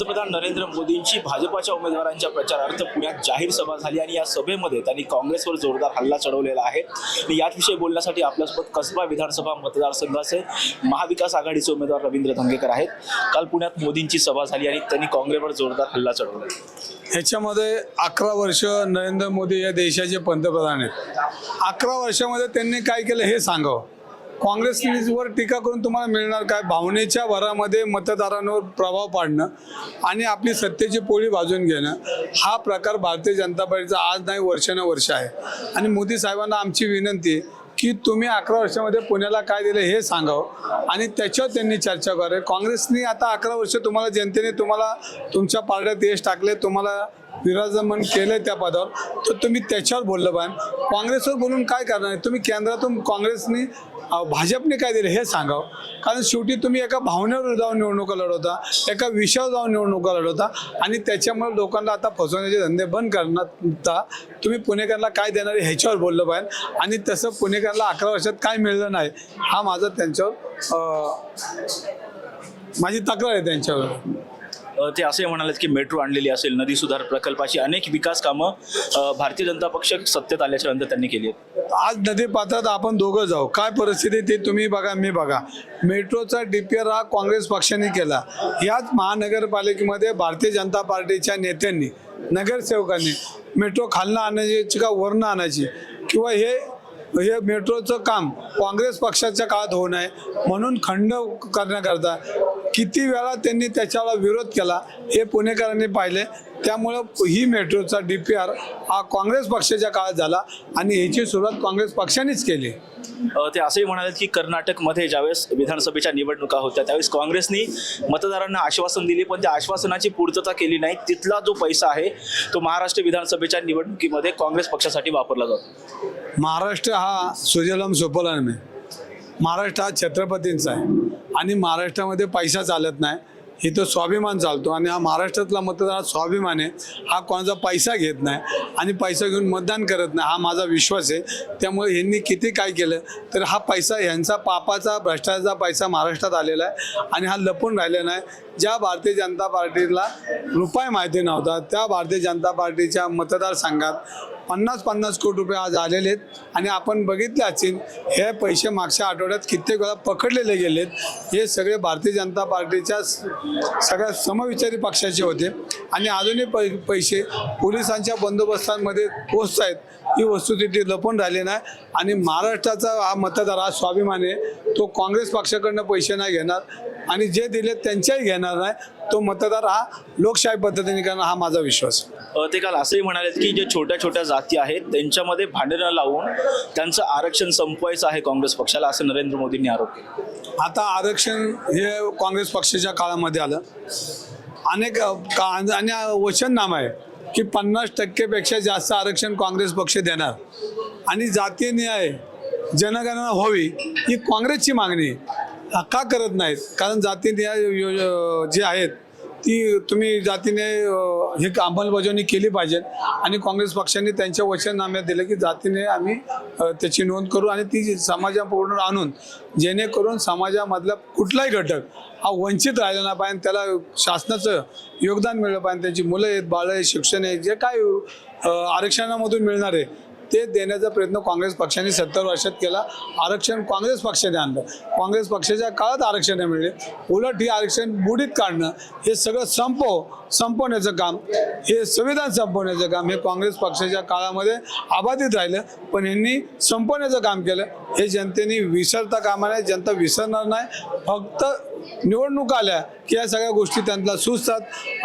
पंतप्रधान नरेंद्र मोदींची भाजपाच्या उमेदवारांच्या प्रचारार्थ पुण्यात जाहीर सभा झाली आणि या सभेमध्ये त्यांनी काँग्रेसवर जोरदार हल्ला चढवलेला आहे. आणि याचविषयी बोलण्यासाठी आपल्यासोबत कसबा विधानसभा मतदारसंघाचे महाविकास आघाडीचे उमेदवार रवींद्र धंगेकर आहेत. काल पुण्यात मोदींची सभा झाली आणि त्यांनी काँग्रेसवर जोरदार हल्ला चढवला. ह्याच्यामध्ये अकरा वर्ष नरेंद्र मोदी या देशाचे पंतप्रधान आहेत. अकरा वर्षामध्ये त्यांनी काय केलं हे सांगावं. काँग्रेसवर टीका करून तुम्हाला मिळणार काय? भावनेच्या भरामध्ये मतदारांवर प्रभाव पाडणं आणि आपली सत्तेची पोळी भाजून घेणं हा प्रकार भारतीय जनता पार्टीचा आज नाही वर्षानुवर्ष आहे. आणि मोदी साहेबांना आमची विनंती आहे की तुम्ही अकरा वर्षामध्ये पुण्याला काय दिलं हे सांगावं आणि त्याच्यावर त्यांनी चर्चा करावी. काँग्रेसनी आता अकरा वर्ष तुम्हाला जनतेने तुम्हाला तुमच्या पारड्यात यश टाकले तुम्हाला विराजमान केलं त्या पदावर. तर तुम्ही त्याच्यावर बोललं पाहिजे. काँग्रेसवर बोलून काय करणार तुम्ही केंद्रातून काँग्रेसने भाजपने काय दिलं हे सांगावं. कारण शेवटी तुम्ही एका भावनेवर जाऊन निवडणुका लढवता एका विषयावर जाऊन निवडणुका लढवता आणि त्याच्यामुळे लोकांना आता फसवण्याचे धंदे बंद करता तुम्ही पुणेकरांना काय देणार आहे ह्याच्यावर बोललं पाहिजे. आणि तसं पुणेकरांना अकरा वर्षात काय मिळलं नाही हा माझा त्यांच्यावर माझी तक्रार आहे त्यांच्यावर. ते असे म्हणालेत की मेट्रो आणलेली असेल नदी सुधार प्रकल्पाची अनेक विकास कामं भारतीय जनता पक्ष सत्तेत आल्याच्यानंतर त्यांनी केली आहेत. आज नदी पात्रात आपण दोघं जाऊ. काय परिस्थिती ते तुम्ही बघा मी बघा. मेट्रोचा डीपीआर हा काँग्रेस पक्षाने केला. याच महानगरपालिकेमध्ये भारतीय जनता पार्टीच्या नेत्यांनी नगरसेवकांनी मेट्रो खालनं आणायची का वरनं आणायची? किंवा हे हे मेट्रोचं काम काँग्रेस पक्षाच्या काळात होऊ नये म्हणून खंड करण्याकरता किती वेळा त्यांनी त्याच्याला विरोध केला हे पुणेकरांनी पाहिले. त्यामुळं ही मेट्रोचा डी पी आर हा काँग्रेस पक्षाच्या काळात झाला आणि ह्याची सुरुवात काँग्रेस पक्षानेच केली. ते असंही म्हणालेत की कर्नाटकमध्ये ज्यावेळेस विधानसभेच्या निवडणुका होत्या त्यावेळेस काँग्रेसनी मतदारांना आश्वासन दिली पण त्या आश्वासनाची पूर्तता केली नाही. तिथला जो पैसा आहे तो महाराष्ट्र विधानसभेच्या निवडणुकीमध्ये काँग्रेस पक्षासाठी वापरला जातो. महाराष्ट्र हा सुजलम सुफलम आहे. महाराष्ट्र हा छत्रपतींचा आहे. आणि महाराष्ट्रामध्ये पैसा चालत नाही. इथं स्वाभिमान चालतो. आणि हा महाराष्ट्रातला मतदार स्वाभिमान आहे. हा कोणाचा पैसा घेत नाही. आणि पैसा घेऊन मतदान करत नाही. हा माझा विश्वास आहे. त्यामुळे ह्यांनी किती काय केलं तर हा पैसा ह्यांचा पापाचा भ्रष्टाचाराचा पैसा महाराष्ट्रात आलेला आहे. आणि हा लपून राहिलेला नाही ज्या भारतीय जनता पार्टीला रुपये माहिती नव्हता त्या भारतीय जनता पार्टीच्या मतदारसंघात पन्नास पन्नास कोटी रुपये आज आलेले आहेत. आणि आपण बघितले असेल हे पैसे मागच्या आठवड्यात कित्येक वेळा पकडलेले गेलेत. हे सगळे भारतीय जनता पार्टीच्या सगळ्या समविचारी पक्षाचे होते. आणि अजूनही पै पैसे पोलिसांच्या बंदोबस्तांमध्ये पोहोचत आहेत ही वस्तुस्थिती लपून राहिली नाही. आणि महाराष्ट्राचा हा मतदार हा स्वाभिमान आहे. तो काँग्रेस पक्षाकडनं पैसे नाही घेणार. आणि जे दिले त्यांच्याही घेणार नाही तो मतदार हा लोकशाही पद्धतीने करणार हा माझा विश्वास ते काल असंही म्हणालेत की जे छोट्या छोट्या जाती आहेत त्यांच्यामध्ये भांडणं लावून त्यांचं आरक्षण संपवायचं आहे काँग्रेस पक्षाला असं नरेंद्र मोदींनी आरोप केला. आता आरक्षण हे काँग्रेस पक्षाच्या काळामध्ये आलं. अनेक का आणि वचननामा आहे की पन्नास टक्केपेक्षा जास्त आरक्षण काँग्रेस पक्ष देणार. आणि जातीय न्याय जनगणना व्हावी ही काँग्रेसची मागणी आहे. का करत नाहीत? कारण जातीने न्याय यो- जे आहेत ती तुम्ही जातीने हे अंमलबजावणी केली पाहिजे. आणि काँग्रेस पक्षाने त्यांच्या वचननाम्यात दिलं की जातीने आम्ही त्याची नोंद करू आणि ती समाजापूर्ण आणून जेणेकरून समाजामधला कुठलाही घटक हा वंचित राहिला नाही पाहिजे त्याला शासनाचं योगदान मिळलं पाहिजे. त्यांची मुलं आहेत बाळं आहेत शिक्षण आहे जे काय आरक्षणामधून मिळणार आहे ते देण्याचा प्रयत्न काँग्रेस पक्षाने सत्तर वर्षात केला. आरक्षण काँग्रेस पक्षाने आणलं. काँग्रेस पक्षाच्या काळात आरक्षण मिळले. उलट हे आरक्षण बुडीत काढणं हे सगळं संपव संपवण्याचं काम हे संविधान संपवण्याचं काम हे काँग्रेस पक्षाच्या काळामध्ये अबाधित राहिलं. पण यांनी संपवण्याचं काम केलं. हे जनतेने विसरता कामा नाही जनता विसरणार नाही. फक्त निवडणूक आल्या की या सगळ्या गोष्टी त्यांना सुचतात.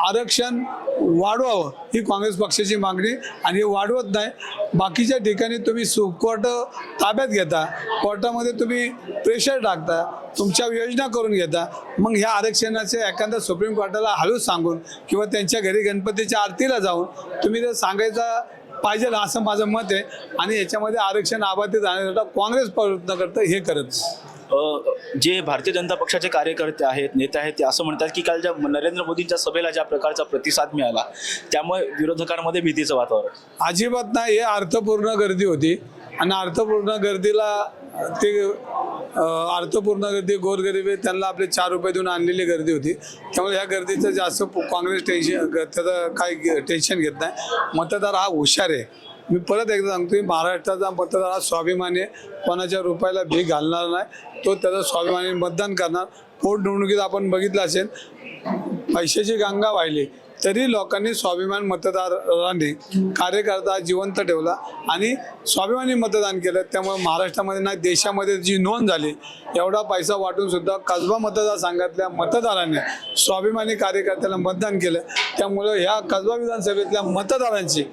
आरक्षण वाढवावं ही काँग्रेस पक्षाची मागणी आणि हे वाढवत नाही. बाकीच्या ठिकाणी तुम्ही सु कोर्ट ताब्यात घेता कोर्टामध्ये तुम्ही प्रेशर टाकता तुमच्या योजना करून घेता मग ह्या आरक्षणाचे एखाद्या सुप्रीम कोर्टाला हळूच सांगून किंवा त्यांच्या घरी गणपतीच्या आरतीला जाऊन तुम्ही ते सांगायचा पाहिजे असं माझं मत आहे आणि याच्यामध्ये आरक्षण आबाधित जाण्यासाठी काँग्रेस प्रयत्न करतं हे करत. जे भारतीय जनता पक्षाचे कार्यकर्ते आहेत नेते आहेत ते असं म्हणतात की काल ज्या नरेंद्र मोदींच्या सभेला ज्या प्रकारचा प्रतिसाद मिळाला त्यामुळे विरोधकांमध्ये भीतीचं वातावरण अजिबात नाही हे अर्थपूर्ण गर्दी होती. आणि अर्थपूर्ण गर्दीला ते अर्थपूर्ण गर्दी गोरगरीब आहे त्यांना आपले चार रुपये देऊन आणलेली गर्दी होती. त्यामुळे ह्या गर्दीचं जास्त काँग्रेस टेन्शन त्याचं काही टेन्शन घेत नाही. मतदार हा हुशार आहे. मी परत एकदा सांगतोय महाराष्ट्राचा मतदार हा स्वाभिमानी आहे. कोणाच्या रुपयाला भीक घालणार नाही. तो त्याचा स्वाभिमानी मतदान करणार. पोटनिवडणुकीत आपण बघितलं असेल पैशाची गंगा वाहिली. तरी लोकांनी स्वाभिमान मतदारांनी कार्यकर्ता जिवंत ठेवला आणि स्वाभिमानी मतदान केलं. त्यामुळे महाराष्ट्रामध्ये नाही देशामध्ये जी नोंद झाली एवढा पैसा वाटून सुद्धा कसबा मतदारसंघातल्या मतदारांनी स्वाभिमानी कार्यकर्त्याला मतदान केलं. त्यामुळं ह्या कसबा विधानसभेतल्या मतदारांची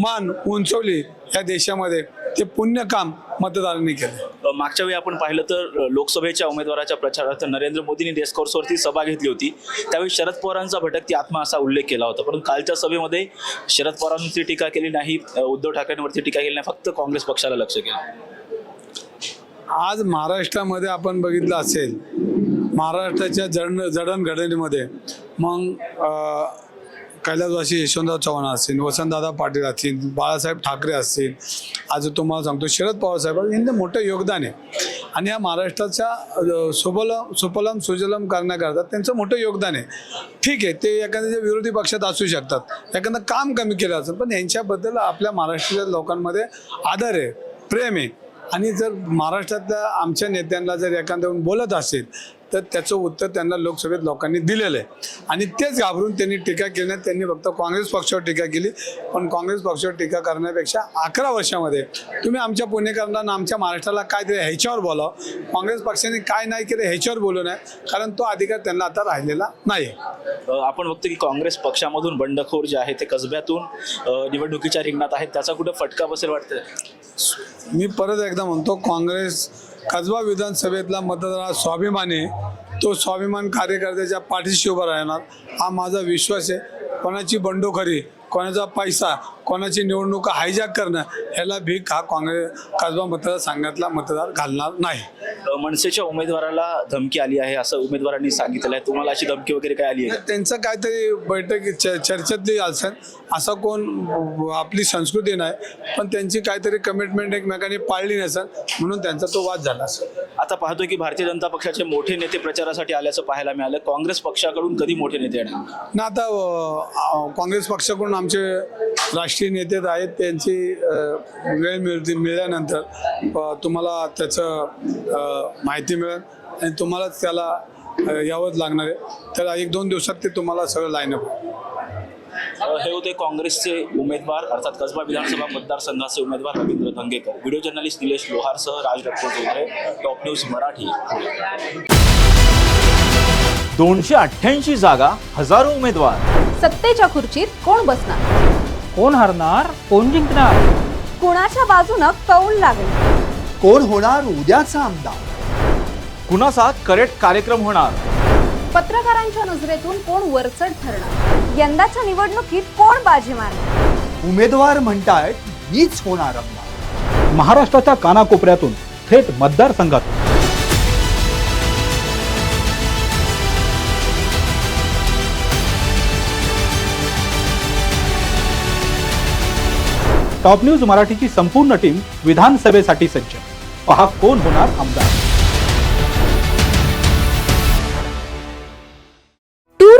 मान उंचवली या देशामध्ये ते पुण्य काम मतदारांनी केलं. मागच्या वेळी आपण पाहिलं तर लोकसभेच्या उमेदवाराच्या प्रचारार्थ नरेंद्र मोदींनी रेसकोर्सवरती सभा घेतली होती. त्यावेळी शरद पवारांचा भटकती आत्मा असा उल्लेख केला होता. परंतु कालच्या सभेमध्ये शरद पवारांवरती टीका केली नाही उद्धव ठाकरेंवरती टीका केली नाही फक्त काँग्रेस पक्षाला लक्ष केलं. आज महाराष्ट्रामध्ये आपण बघितलं असेल महाराष्ट्राच्या जडण जडणघडणीमध्ये मग कैलासवासी यशवंतराव चव्हाण असतील वसंतदादा पाटील असतील बाळासाहेब ठाकरे असतील. आज तुम्हाला सांगतो शरद पवार साहेब यांचं मोठं योगदान आहे. आणि या महाराष्ट्राच्या अं, सुबलम सुपलम सुजलम करण्याकरता त्यांचं मोठं योगदान आहे. ठीक आहे ते एखाद्या विरोधी पक्षात असू शकतात एखादं काम कमी केलं असेल पण यांच्याबद्दल आपल्या महाराष्ट्राच्या लोकांमध्ये आदर आहे प्रेम आहे. आणि जर महाराष्ट्रातल्या आमच्या नेत्यांना जर एखाद्याहून बोलत असेल तर त्याचं उत्तर त्यांना लोकसभेत लोकांनी दिलेलं आहे. आणि तेच घाबरून त्यांनी टीका केली नाही. त्यांनी फक्त काँग्रेस पक्षावर टीका केली. पण काँग्रेस पक्षावर टीका करण्यापेक्षा अकरा वर्षामध्ये तुम्ही आमच्या पुणेकरांना आमच्या महाराष्ट्राला काय दिलं ह्याच्यावर बोलावं. काँग्रेस पक्षाने काय नाही केलं ह्याच्यावर बोलू नये. कारण तो अधिकार त्यांना आता राहिलेला नाही आपण बघतो की काँग्रेस पक्षामधून बंडखोर जे आहे ते कसब्यातून निवडणुकीच्या रिंगणात आहेत. त्याचा कुठं फटका बसेल वाटतं? मी परत एकदा म्हणतो काँग्रेस कसबा विधानसभेतला मतदार हा स्वाभिमानी आहे तो स्वाभिमान कार्यकर्त्याच्या पाठीशी उभा राहणार हा माझा विश्वास आहे. कोणाची बंडोखरी कोणाचा पैसा कोणाची निवडणुका हायजॅक करणं ह्याला भीक हा काँग्रेस कसबा मतदारसंघातला मतदार घालणार नाही. मनसेच्या उमेदवाराला धमकी आली आहे असं उमेदवारांनी सांगितलं आहे. तुम्हाला अशी धमकी वगैरे काय आली आहे त्यांचं काहीतरी बैठक च- चर्चेतली असेल असं कोण आपली संस्कृती नाही पण त्यांची काहीतरी कमिटमेंट एकमेकांनी पाळली नसेल म्हणून त्यांचा तो वाद झाला असेल. आता पाहतो की भारतीय जनता पक्षाचे मोठे नेते प्रचारासाठी आल्याचं पाहायला मिळालं. काँग्रेस पक्षाकडून कधी मोठे नेते येणार? ना आता काँग्रेस पक्षाकडून आमचे राष्ट्रीय नेते आहेत. त्यांची वेळ मिळते मिळाल्यानंतर तुम्हाला त्याचं माहिती मिळेल आणि तुम्हालाच त्याला यावंच लागणार आहे. तर एक दोन दिवसात ते तुम्हाला सगळं लाईनअप अ, हे होते काँग्रेसचे उमेदवार अर्थात कसबा विधानसभा मतदारसंघाचे उमेदवार रवींद्र धंगेकर. व्हिडिओ जर्नलिस्ट निलेश लोहारसह राज रक्कोजोगरे टॉप न्यूज मराठी. दोनशे अठ्ठ्याऐंशी जागा हजारो उमेदवार. सत्तेच्या खुर्चीत कोण बसणार? कोण हरणार? कोण जिंकणार? कुणाच्या बाजूनं कौल लागेल? कोण होणार उद्याचा आमदार? कुणाचा करेक्ट कार्यक्रम होणार? पत्रकारांच्या नजरेतून कोण वरचढ ठरणार? यंदाच्या निवडणुकीत कोण बाजी मारणार? उमेदवार म्हणतायत मीच होणार महाराष्ट्राच्या कानाकोपऱ्यातून थेट मतदारसंघात टॉप न्यूज मराठीची संपूर्ण टीम विधानसभेसाठी सज्ज. पहा कोण होणार आमदार.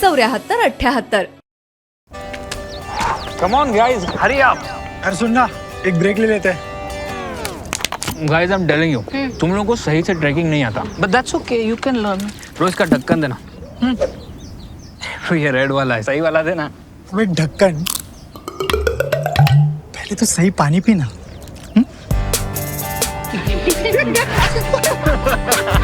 चौऱ्याहत्तर अठ्याहत्तर. कम ऑन गाइस हरी आप अरे सुन ना एक ब्रेक ले लेते हैं. Guys I am telling you तुम लोगों को सही से ट्रैकिंग नहीं आता. But that's okay you can learn रोज का ढक्कन देना. ये रेड वाला है सही वाला देना. अबे ढक्कन. पहले तो सही पानी पीना.